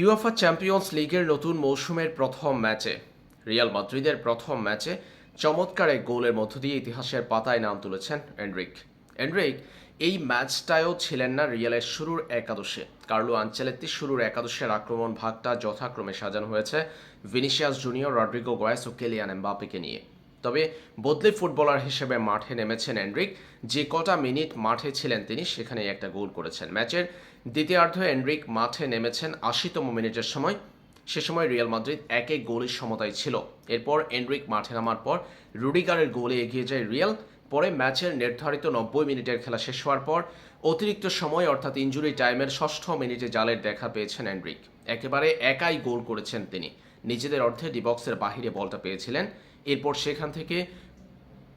UEFA champions লিগের নতুন মৌসুমের প্রথম ম্যাচে, রিয়াল মাদ্রিদের প্রথম ম্যাচে চমৎকার এক গোলের মধ্য দিয়ে ইতিহাসের পাতায় নাম তুলেছেন এন্ড্রিক এন্ড্রিক এই ম্যাচটায়ও ছিলেন না রিয়ালের শুরুর একাদশে। কার্লো আঞ্চেলেত্তি শুরুর একাদশের আক্রমণ ভাগটা যথাক্রমে সাজানো হয়েছে ভিনিসিয়াস জুনিয়র, রড্রিগো গয়েস ও কেলিয়ান এমবাপিকে নিয়ে। তবে বদলে ফুটবলার হিসেবে মাঠে নেমেছেন এন্ড্রিক যে কটা মিনিট মাঠে ছিলেন তিনি সেখানেই একটা গোল করেছেন। ম্যাচের দ্বিতীয়ার্ধ এন্ড্রিক মাঠে নেমেছেন আশিতম মিনিটের সময়। সে সময় রিয়াল মাদ্রিদ এক গোলের সমতায় ছিল। এরপর এন্ড্রিক মাঠে নামার পর রুডিগারের গোলে এগিয়ে যায় রিয়াল। পরে ম্যাচের নির্ধারিত নব্বই মিনিটের খেলা শেষ হওয়ার পর অতিরিক্ত সময় অর্থাৎ ইঞ্জুরি টাইমের ষষ্ঠ মিনিটে জালের দেখা পেয়েছেন এন্ড্রিক একেবারে একাই গোল করেছেন তিনি। নিজেদের অর্ধে ডিবক্সের বাহিরে বলটা পেয়েছিলেন। এরপর সেখান থেকে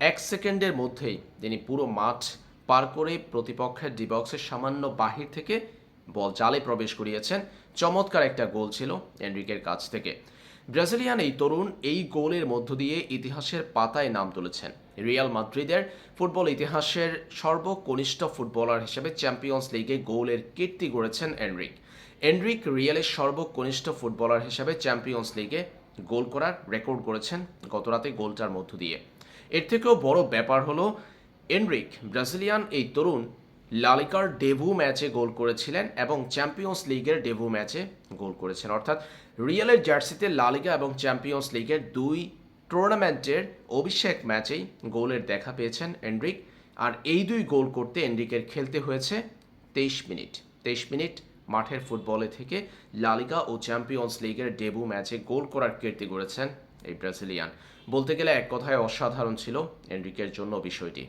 এক সেকেন্ডের মধ্যেই তিনি পুরো মাঠ পার করে প্রতিপক্ষের ডিবক্সের সামান্য বাহির থেকে বল জালে প্রবেশ করিয়েছেন। চমৎকার একটা গোল ছিল এনরিকের কাছ থেকে। ব্রাজিলিয়ান এই তরুণ এই গোলের মধ্য দিয়ে ইতিহাসের পাতায় নাম তুলেছেন। রিয়াল মাদ্রিদের ফুটবল ইতিহাসের সর্বকনিষ্ঠ ফুটবলার হিসেবে চ্যাম্পিয়ন্স লিগে গোলের কীর্তি গড়েছেন এনরিক। এনরিক রিয়ালের সর্বকনিষ্ঠ ফুটবলার হিসেবে চ্যাম্পিয়ন্স লিগে গোল করার রেকর্ড করেছেন গতরাতে গোলটার মধ্য দিয়ে। এর থেকেও বড় ব্যাপার হলো, এনরিক, ব্রাজিলিয়ান এই তরুণ লালিকার ডেভু ম্যাচে গোল করেছিলেন এবং চ্যাম্পিয়ন্স লিগের ডেভু ম্যাচে গোল করেছেন। অর্থাৎ রিয়ালের জার্সিতে লালিগা এবং চ্যাম্পিয়ন্স লিগের দুই টুর্নামেন্টের অভিষেক ম্যাচেই গোলের দেখা পেয়েছেন এন্ড্রিক আর এই দুই গোল করতে এনরিকের খেলতে হয়েছে তেইশ মিনিট। তেইশ মিনিট মাঠের ফুটবলে থেকে লালিগা ও চ্যাম্পিয়ন্স লিগের ডেবু ম্যাচে গোল করার কীর্তি গড়েছেন এই ব্রাজিলিয়ান। বলতে গেলে এক কথায় অসাধারণ ছিল এন্ড্রিকের জন্য বিষয়টি।